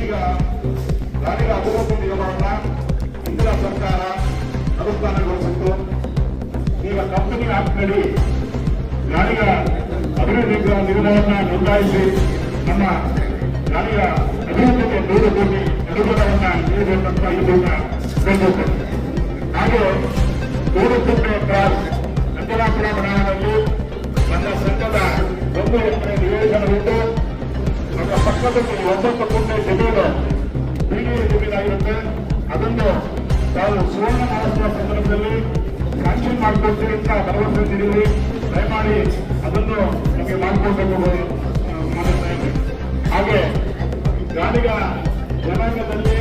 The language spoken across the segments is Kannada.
ಈಗ ಸರ್ಕಾರ ಈಗ ಕಂಪನಿ ಆಪ್ನಡಿ ರಾಣಿಗಳ ಅಭಿವೃದ್ಧಿ ನಿಗಮವನ್ನು ನೋಂದಾಯಿಸಿ ನಮ್ಮ ರಾಣಿಗಳ ಅಭಿವೃದ್ಧಿಗೆ ನೂರು ಕೋಟಿ ಅನುದಾನವನ್ನು ನೀಡಬೇಕಂತ ಇದನ್ನು ಬೇಡಿಕೊಳ್ಳುತ್ತೆ ಹಾಗೆ ನೂರು ಕೋಟಿ ಅಂತಾರಾಷ್ಟ್ರೀಯ ಪ್ರಯಾಣದಲ್ಲಿ ಸಂಘದ ಪಕ್ಕದಲ್ಲಿ ಒಂಬತ್ತು ಕೋಟಿ ಜಮೀನು ಬಿಡಿಎ ಜಮೀನಾಗಿರುತ್ತೆ ಅದನ್ನು ನಾವು ಸುವರ್ಣ ಮಹೋತ್ಸವ ಸಂದರ್ಭದಲ್ಲಿ ಸ್ಯಾಂಕ್ಷನ್ ಮಾಡಿಕೊಡ್ತೀವಿ ಅಂತ ಭರವಸೆ ನೀಡಿದ್ವಿ ದಯಮಾಡಿ ಅದನ್ನು ನಮಗೆ ಮಾಡಿಕೊಡ್ಬೇಕು ಹಾಗೆ ಗಾಡಿಗ ಜನಾಂಗದಲ್ಲಿ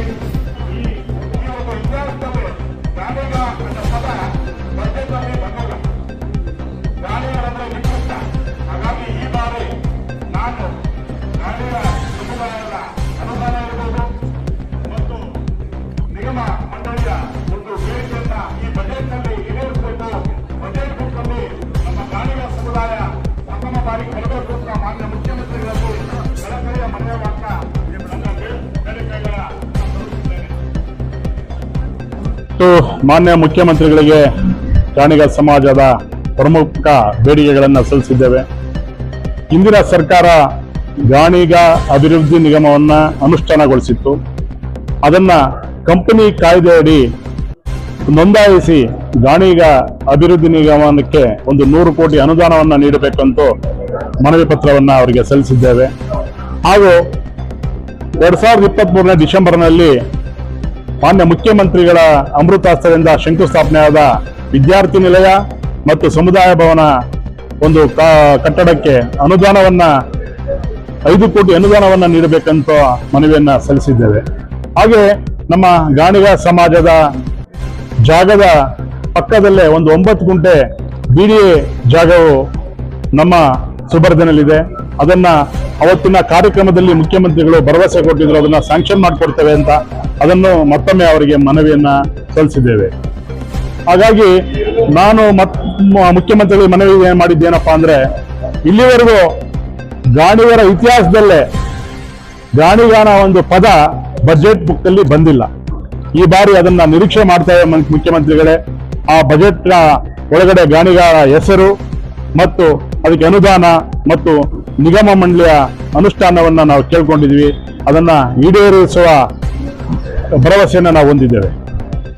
ಮತ್ತು ಮಾನ್ಯ ಮುಖ್ಯಮಂತ್ರಿಗಳಿಗೆ ಪ್ರಾಣಿಗ ಸಮಾಜದ ಪ್ರಮುಖ ಬೇಡಿಕೆಗಳನ್ನು ಸಲ್ಲಿಸಿದ್ದೇವೆ. ಇಂದಿನ ಸರ್ಕಾರ ಗಾಣಿಗ ಅಭಿವೃದ್ಧಿ ನಿಗಮವನ್ನ ಅನುಷ್ಠಾನಗೊಳಿಸಿತ್ತು. ಅದನ್ನ ಕಂಪನಿ ಕಾಯ್ದೆಯಡಿ ನೋಂದಾಯಿಸಿ ಗಾಣಿಗ ಅಭಿವೃದ್ಧಿ ನಿಗಮಕ್ಕೆ ಒಂದು ನೂರು ಕೋಟಿ ಅನುದಾನವನ್ನು ನೀಡಬೇಕಂತೂ ಮನವಿ ಪತ್ರವನ್ನು ಅವರಿಗೆ ಸಲ್ಲಿಸಿದ್ದೇವೆ. ಹಾಗೂ ಎರಡ್ ಸಾವಿರದ ಇಪ್ಪತ್ತ್ ಮೂರನೇ ಡಿಸೆಂಬರ್ನಲ್ಲಿ ಮಾನ್ಯ ಮುಖ್ಯಮಂತ್ರಿಗಳ ಅಮೃತಾಸ್ತ್ರದಿಂದ ಶಂಕುಸ್ಥಾಪನೆಯಾದ ವಿದ್ಯಾರ್ಥಿ ನಿಲಯ ಮತ್ತು ಸಮುದಾಯ ಭವನ ಒಂದು ಕಟ್ಟಡಕ್ಕೆ ಅನುದಾನವನ್ನ, ಐದು ಕೋಟಿ ಅನುದಾನವನ್ನ ನೀಡಬೇಕಂತ ಮನವಿಯನ್ನ ಸಲ್ಲಿಸಿದ್ದೇವೆ. ಹಾಗೆ ನಮ್ಮ ಗಾಣಿಗ ಸಮಾಜದ ಜಾಗದ ಪಕ್ಕದಲ್ಲೇ ಒಂದು ಒಂಬತ್ತು ಗುಂಟೆ ಬಿಡಿಎ ಜಾಗವು ನಮ್ಮ ಸುಬರ್ಧನಲ್ಲಿದೆ ಅದನ್ನ ಅವತ್ತಿನ ಕಾರ್ಯಕ್ರಮದಲ್ಲಿ ಮುಖ್ಯಮಂತ್ರಿಗಳು ಭರವಸೆ ಕೊಟ್ಟಿದ್ರು, ಅದನ್ನ ಸ್ಯಾಂಕ್ಷನ್ ಮಾಡಿಕೊಡ್ತೇವೆ ಅಂತ ಅದನ್ನು ಮತ್ತೊಮ್ಮೆ ಅವರಿಗೆ ಮನವಿಯನ್ನ ಸಲ್ಲಿಸಿದ್ದೇವೆ. ಹಾಗಾಗಿ ನಾನು ಮತ್ ಮುಖ್ಯಮಂತ್ರಿಗಳ ಮನವಿ ಮಾಡಿದ್ದೇನಪ್ಪಾ ಅಂದ್ರೆ, ಇಲ್ಲಿವರೆಗೂ ಗಾಣಿಗರ ಇತಿಹಾಸದಲ್ಲೇ ಗಾಣಿಗಾನ ಒಂದು ಪದ ಬಜೆಟ್ ಬುಕ್ ಅಲ್ಲಿ ಬಂದಿಲ್ಲ. ಈ ಬಾರಿ ಅದನ್ನ ನಿರೀಕ್ಷೆ ಮಾಡ್ತೇವೆ ಮುಖ್ಯಮಂತ್ರಿಗಳೇ. ಆ ಬಜೆಟ್ ಒಳಗಡೆ ಗಾಣಿಗಾರ ಹೆಸರು ಮತ್ತು ಅದಕ್ಕೆ ಅನುದಾನ ಮತ್ತು ನಿಗಮ ಮಂಡಳಿಯ ಅನುಷ್ಠಾನವನ್ನ ನಾವು ಕೇಳ್ಕೊಂಡಿದ್ವಿ. ಅದನ್ನ ಈಡೇರಿಸುವ ಭರವಸೆಯನ್ನ ನಾವು ಹೊಂದಿದ್ದೇವೆ.